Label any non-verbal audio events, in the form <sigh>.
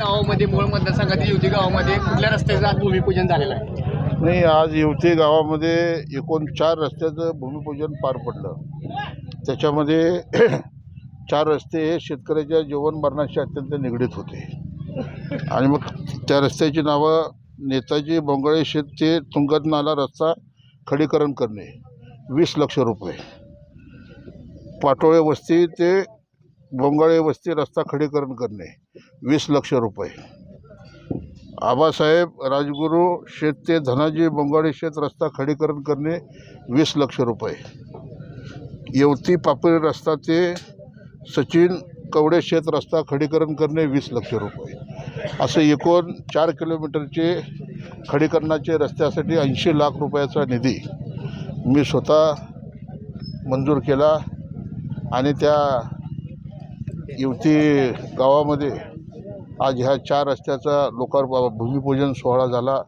गावामध्ये मूळ मतदारसंघातील युती गावामध्ये कुठल्या रस्त्याचं आज भूमिपूजन झालेलं आहे? नाही आज येवते गावामध्ये एकूण चार रस्त्याचं भूमिपूजन पार पडलं. त्याच्यामध्ये <clears throat> चार रस्ते हे शेतकऱ्याच्या जीवनमरणाशी अत्यंत निगडीत होते. आणि मग त्या रस्त्याची नावं नेताजी बोंगळे शेत ते तुंगत नाला रस्ता खडीकरण करणे वीस लक्ष रुपये. पाटोळे वस्ती ते बोंगाळे वस्ती रस्ता खडीकरण करणे वीस लक्ष रुपये. आबासाहेब राजगुरू शेत ते धनाजी बोंगाडे शेत रस्ता खडीकरण करणे वीस लक्ष रुपये. येवती पापरी रस्ता ते सचिन कवडे शेत रस्ता खडीकरण करणे वीस लक्ष रुपये. असं एकूण चार किलोमीटरचे खडीकरणाचे रस्त्यासाठी ऐंशी लाख रुपयाचा निधी मी स्वतः मंजूर केला आणि त्या युवती गावामध्ये आज ह्या चार रस्त्याचा लोकार्प भूमिपूजन सोहळा झाला.